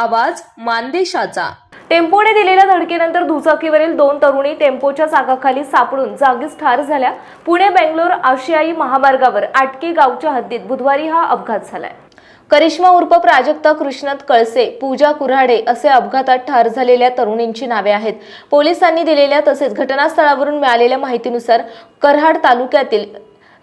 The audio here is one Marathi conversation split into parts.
आवाज मानदेशाचा. टेम्पोने दिलेल्या धडकेनंतर दुचाकीवरील दोन तरुणी टेम्पोच्या चाकाखाली सापडून जागीच ठार झाल्या. पुणे बेंगलोर आशियाई महामार्गावर आटके गावच्या हद्दीत बुधवारी हा अपघात झालाय. करिश्मा उर्फ प्राजक्ता कृष्णात कळसे पूजा कुऱ्हाडे असे अपघातात ठार झालेल्या तरुणींची नावे आहेत. पोलिसांनी दिलेल्या तसेच घटनास्थळावरून मिळालेल्या माहितीनुसार कराड तालुक्यातील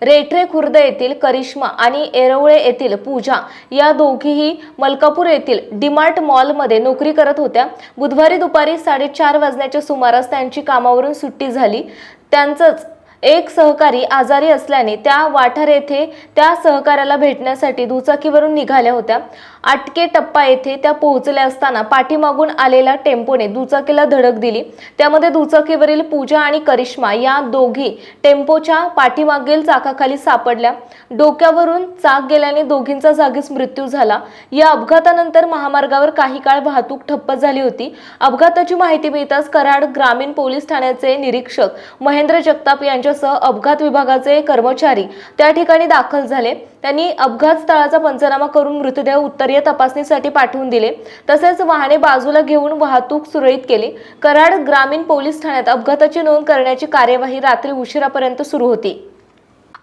रेठरे खुर्द येथील करिश्मा आणि एरवळे येथील पूजा या दोघीही मलकापूर येथील डीमार्ट मॉलमध्ये नोकरी करत होत्या. बुधवारी दुपारी साडेचार वाजण्याच्या सुमारास त्यांची कामावरून सुट्टी झाली. त्यांचंच एक सहकारी आजारी असल्याने त्या वाठार येथे त्या सहकाऱ्याला भेटण्यासाठी दुचाकीवरून निघाल्या होत्या. आटके टप्पा येथे त्या पोहोचल्या असताना पाठीमागून आलेल्या टेम्पोने दुचाकीला धडक दिली. त्यामध्ये दुचाकीवरील पूजा आणि करिश्मा या दोघी टेम्पोच्या पाठीमागील चाकाखाली सापडल्या. डोक्यावरून चाक गेल्याने दोघींचा जागीच मृत्यू झाला. या अपघातानंतर महामार्गावर काही काळ वाहतूक ठप्प झाली होती. अपघाताची माहिती मिळताच कराड ग्रामीण पोलीस ठाण्याचे निरीक्षक महेंद्र जगताप यांच्या यांच्यासह अपघात विभागाचे कर्मचारी त्या ठिकाणी दाखल झाले. त्यांनी अपघात स्थळाचा पंचनामा करून मृतदेह उत्तरीय तपासणीसाठी पाठवून दिले. तसेच वाहने बाजूला घेऊन वाहतूक सुरळीत केली. कराड ग्रामीण पोलीस ठाण्यात अपघाताची नोंद करण्याची कार्यवाही रात्री उशिरापर्यंत सुरू होती.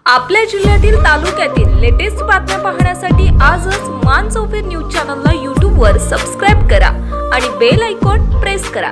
आपल्या जिल्ह्यातील तालुक्यातील लेटेस्ट बातम्या पाहण्यासाठी आजच मान चौफेर न्यूज चॅनलला यूट्यूबवर सबस्क्राईब करा आणि बेल आयकॉन प्रेस करा.